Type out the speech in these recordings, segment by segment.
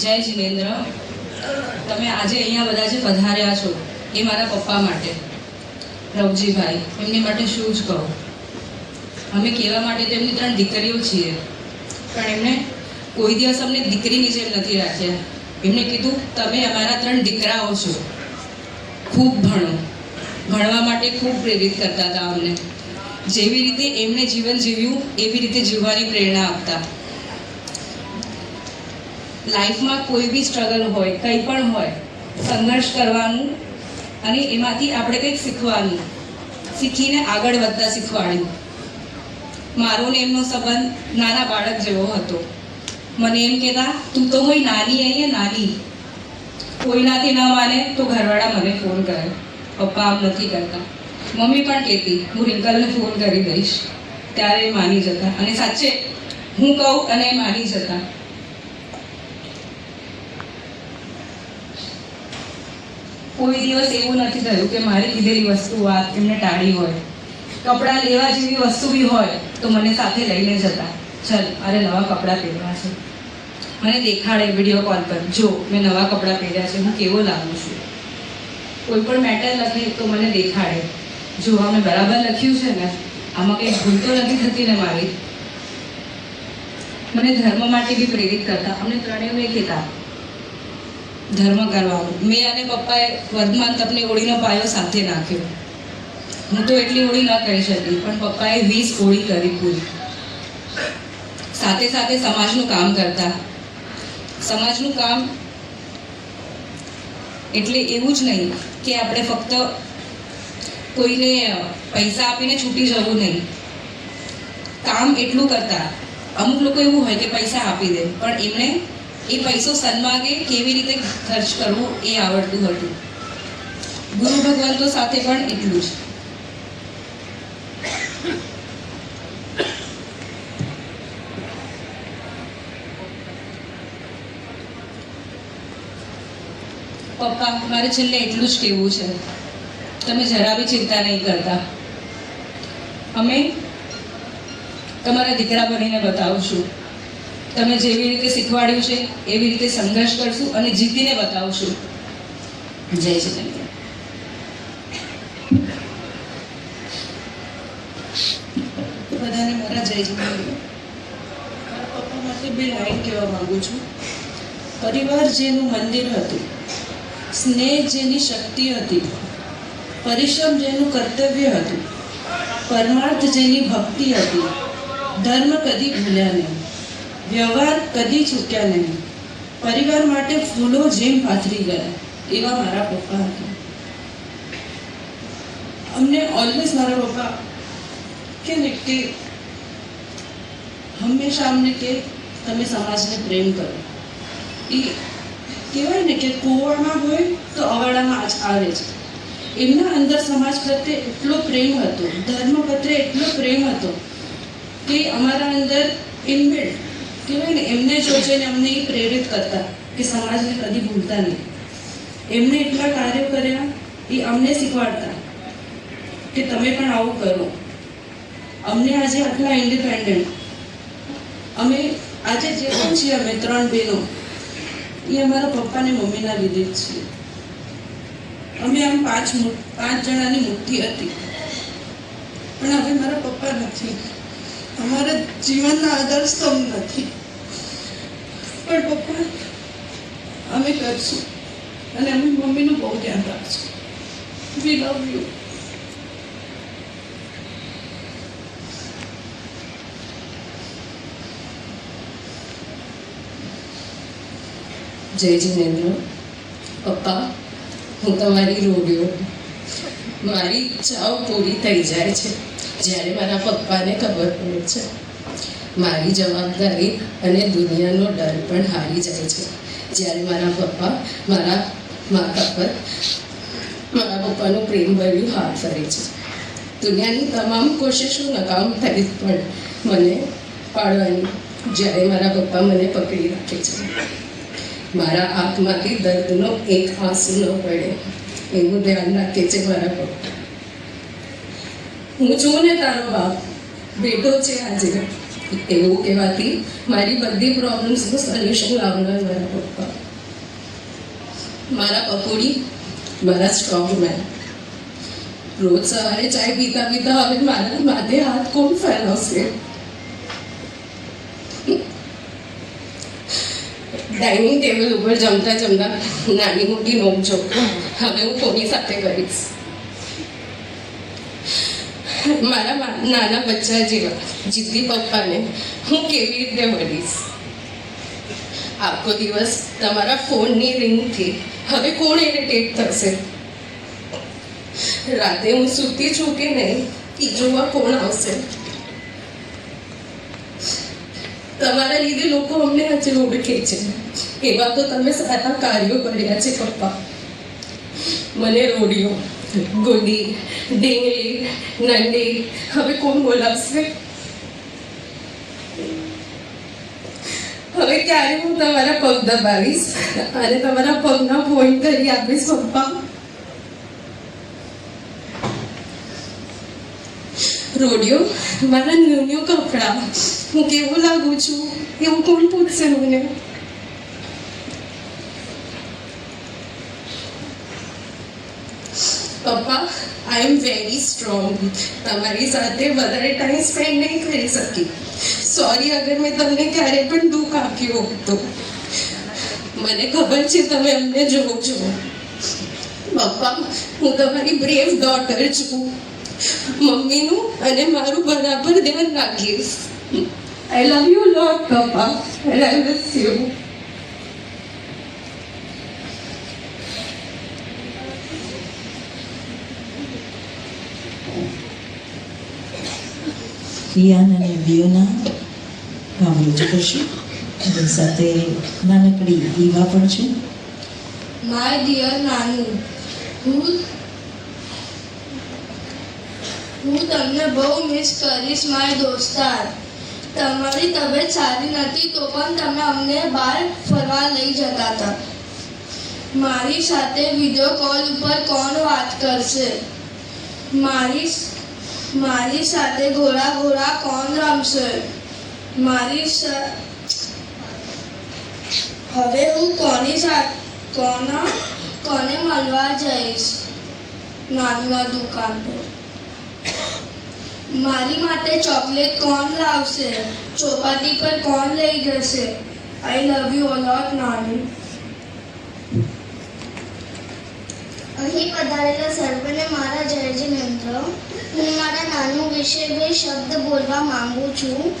જય જીનેન્દ્ર. તમે આજે અહીંયા બધા જે પધાર્યા છો એ મારા પપ્પા માટે. રવજીભાઈ, એમની માટે શું જ કહો. અમે કહેવા માટે તો એમની ત્રણ દીકરીઓ છીએ. પણ એમણે કોઈ દિવસ અમને દીકરીની જેમ નથી રાખ્યા. એમણે કીધું, તમે અમારા ત્રણ દીકરાઓ છો. ખૂબ ભણો. ભણવા માટે ખૂબ પ્રેરિત કરતા હતા અમને. જેવી રીતે એમણે જીવન જીવ્યું, એવી રીતે જીવવાની પ્રેરણા આપતા. લાઈફમાં કોઈ બી સ્ટ્રગલ હોય, કંઈ પણ હોય, સંઘર્ષ કરવાનું અને એમાંથી આપણે કંઈક શીખવાનું, શીખીને આગળ વધતા શીખવાડ્યું. મારો ને એમનો સંબંધ નાના બાળક જેવો હતો. મને એમ કહેતા, તું તો કોઈ નાની, અહીંયા નાની. કોઈનાથી ન માને તો ઘરવાળા મને ફોન કરે. પપ્પા આમ નથી કરતા. મમ્મી પણ કહેતી, હું રિંકલને ફોન કરી દઈશ. ત્યારે માની જતા. અને સાચે હું કહું અને એ માની જતા. કોઈ દિવસ એવું નથી થયું કે મારી કીધેલી વસ્તુ વાત એમને ટાળી હોય. કપડાં લેવા જેવી વસ્તુ બી હોય તો મને સાથે લઈને જતા. ચલ મારે નવા કપડાં પહેરવા છે. મને દેખાડે વીડિયો કોલ પર. જો, મેં નવા કપડાં પહેર્યા છે. હું કેવો લાગું છું? કોઈ પણ મેટર લખે તો મને દેખાડે. જો મેં બરાબર લખ્યું છે ને, આમાં કંઈ ભૂલ તો નથી થતી ને મારી. મને ધર્મ માટે બી પ્રેરિત કરતા. અમને ત્રણેયને કહેતા ધર્મ કરવાનું મેં અને પપ્પાએ વર્ધમાન તપની હોળીનો પાયો સાથે નાખ્યો. હું તો એટલી હોળી ન કરી શકી, પણ પપ્પાએ વીસ હોળી કરી પૂરી. સાથે સાથે સમાજનું કામ કરતા. સમાજનું કામ એટલે એવું જ નહીં કે આપણે ફક્ત કોઈને પૈસા આપીને છૂટી જવું નહીં. કામ એટલું કરતા. અમુક લોકો એવું હોય કે પૈસા આપી દે, પણ એમણે એ પૈસો સન્માગે, કેવી રીતે ખર્ચ કરવો એ આવડતું હતું. ગુરુ ભગવંતો સાથે પણ એટલું જ. પપ્પા, મારે છેલ્લે એટલું જ કહેવું છે. તમે જરા બી ચિંતા નહીં કરતા. અમે તમારા દીકરા બનીને બતાવશું તમે જેવી રીતે શીખવાડ્યું છે, એવી રીતે સંઘર્ષ કરશું અને જીતીને બતાવશું. જય જગન્નાથ બધાને મારા જય જવાન પપ્પા માટે બે લાઈન કહેવા માંગુ છું. પરિવાર જેનું મંદિર હતું, સ્નેહ જેની શક્તિ હતી, પરિશ્રમ જેનું કર્તવ્ય હતું, પરમાર્થ જેની ભક્તિ હતી, ધર્મ કદી ભૂલ્યા નહીં. વ્યવહાર કદી ચૂક્યા નહીં. પરિવાર માટે ફૂલો જેમ પાથરી ગયા, એવા મારા પપ્પા હતા. અમને ઓલવેઝ મારા પપ્પા કે ને કે હંમેશા અમને કે, તમે સમાજને પ્રેમ કરો. એ કહેવાય ને કે કુવામાં હોય તો અવાડામાં આજ આવે છે. એમના અંદર સમાજ પ્રત્યે એટલો પ્રેમ હતો, ધર્મ પ્રત્યે એટલો પ્રેમ હતો કે અમારા અંદર ઇનબિલ્ડ કહેવાય ને, એમને જોઈને અમને એ પ્રેરિત કરતા કે સમાજને કદી ભૂલતા નહીં. એમને એટલા કાર્યો કર્યા, એ અમને શીખવાડતા કે તમે પણ આવું કરો. અમને આજે આટલા ઇન્ડિપેન્ડન્ટ અમે આજે જે પણ છીએ, અમે ત્રણ બહેનો, એ અમારા પપ્પા ને મમ્મીના લીધે જ છીએ. અમે આમ પાંચ પાંચ જણાની મુઠ્ઠી હતી. પણ હવે મારા પપ્પા નથી. અમારા જીવનના આધાર સ્તંભ નથી. પણ પપ્પા, અમે કરશું. અને અમે મમ્મીનું બહુ ધ્યાન રાખશું. વી લવ યુ જય જીનેન્દ્ર પપ્પા, હું તમારી રોગ્યો મારી ઈચ્છાઓ પૂરી થઈ જાય છે. જ્યારે મારા પપ્પાને ખબર પડે છે, મારી જવાબદારી અને દુનિયાનો ડર પણ હારી જાય છે. જ્યારે મારા પપ્પા મારા માતા પર મારા પપ્પાનું પ્રેમ ભર્યું હાથ ફરે છે. દુનિયાની તમામ કોશિશો નકામ થઈ પણ મને પાડવાની જ્યારે મારા પપ્પા મને પકડી રાખે છે. મારા આંખમાંથી દર્દનો એક આંસુ ન પડે. એનું ધ્યાન રાખે છે મારા પપ્પા. હું છું ને તારો બાપ. બેટો છે આજે. એવું કહેવાથી મારી બધી પ્રોબ્લેમ્સનું સોલ્યુશન લાવનાર મારા પપ્પા. મારા પકોડી, મારા સ્ટ્રોંગ મેન રોજ સવારે ચાય પીતા પીતા હવે મારા માથે હાથ કોણ ફેલાવશે? ડાઇનિંગ ટેબલ ઉપર જમતા જમતા નાની મોટી નોકઝોક. હવે હું કોની સાથે કરીશ? મારા નાના બચ્ચા જેવા, જીદ્દી પપ્પાને હું કેવી રીતે મળીશ? આખો દિવસ તમારા ફોનની રિંગથી. હવે કોણ ઇરિટેટ થશે રાતે હું સૂતી છું કે નહીં, એ જોવા કોણ આવશે? તમારા લીધે લોકો અમને આજે ઓળખે છે. એવા તો તમે સારા કાર્યો કર્યા છે, પપ્પા. મને રોડિયો ગુડી ડીંગલી નંદી. હવે કોણ બોલાવશે? હવે ક્યારે હું તમારા પગ દબાવીશ અને તમારા પગના પોઈન્ટ કરી આપીશ, પપ્પા. રોડિયો, મારા ન્યૂ ન્યૂ કપડાં. હું કેવું લાગુ છું? એવું કોણ પૂછશે મને? પપ્પા આઈ એમ વેરી સ્ટ્રોંગ તમારી સાથે વધારે ટાઈમ સ્પેન્ડ નહીં કરી શકી. સોરી અગર મેં તમને ક્યારે પણ દુઃખ આપ્યું તો. મને ખબર છે તમે અમને જોવો છો. પપ્પા, હું તમારી બ્રેવ ડોટર છું. મમ્મીનું અને મારું બરાબર ધ્યાન રાખીશ. આઈ લવ યુ લોટ પપ્પા. And I miss you Riyan અને વિયોના કામ રજૂ કરશે અને સાથે નાનકડી ઈવા પણ છે માય ડિયર નાનુ હું હું તમને બહુ મિસ કરીશ માય દોસ્તાર. તમારી તબિયત સારી નથી, તો પણ તમે અમને બહાર ફરવા લઈ જતા હતા. મારી સાથે વીડિયો કોલ ઉપર કોણ વાત કરશે? મારી મારી સાથે ઘોડા ઘોડા કોણ રમશે? મારી હવે હું કોની સાથે કોના કોને મળવા જઈશ? નાનવા દુકાન પર મારી માટે ચોકલેટ કોણ લાવશે? ચોપાટી પર કોણ લઈ જશે? આઈ લવ યુ અલોટ નાની. અહીં પધારેલા સર્વને મારા જયજી જિનેન્દ્ર હું મારા નાનું વિશે બે શબ્દ બોલવા માંગુ છું.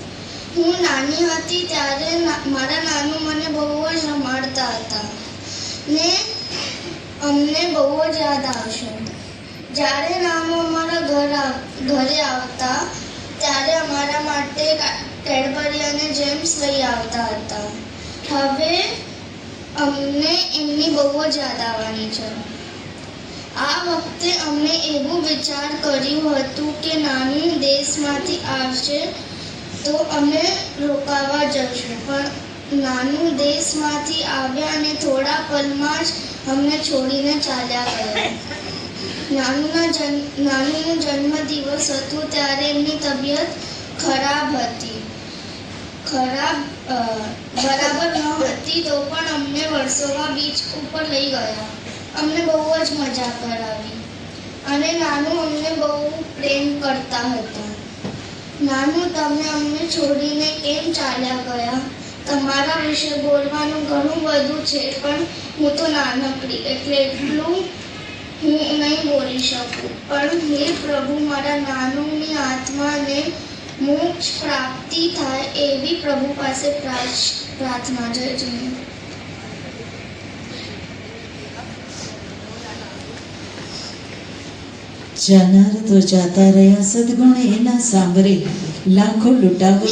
હું નાની હતી ત્યારે મારા નાનું મને બહુ જ રમાડતા હતા. ને અમને બહુ જ યાદ આવશે. જ્યારે નાનું અમારા ઘર ઘરે આવતા, ત્યારે અમારા માટે કેડબરી અને જેમ્સ લઈ આવતા હતા. હવે અમને એમની બહુ જ યાદ આવવાની છે. આ વખતે અમે એવું વિચાર કર્યું હતું કે નાનું દેશમાંથી આવશે તો અમે રોકાવા જશું પણ નાનું દેશમાંથી આવ્યા અને થોડા પલમાં જ અમને છોડીને ચાલ્યા ગયા. નાનુના જન્મ નાનુનો જન્મદિવસ હતો ત્યારે એમની તબિયત ખરાબ હતી. ખરાબ બરાબર ન હતી તો પણ અમને વર્ષોમાં બીચ ઉપર લઈ ગયા. અમને બહુ જ મજા કરાવી. અને નાનું અમને બહુ પ્રેમ કરતા હતા. નાનું તમે અમને છોડીને કેમ ચાલ્યા ગયા? તમારા વિશે બોલવાનું ઘણું બધું છે, પણ હું તો નાનકડી, એટલે એટલું હું નહીં બોલી શકું. પણ હે પ્રભુ, મારા નાનુની આત્માને મોક્ષ પ્રાપ્તિ થાય એવી પ્રભુ પાસે પ્રાર્થ- પ્રાર્થના જય જય. જાનાર તો જાતા રહ્યા સદગુણ એના સાંભરે લાખો લૂંટાવો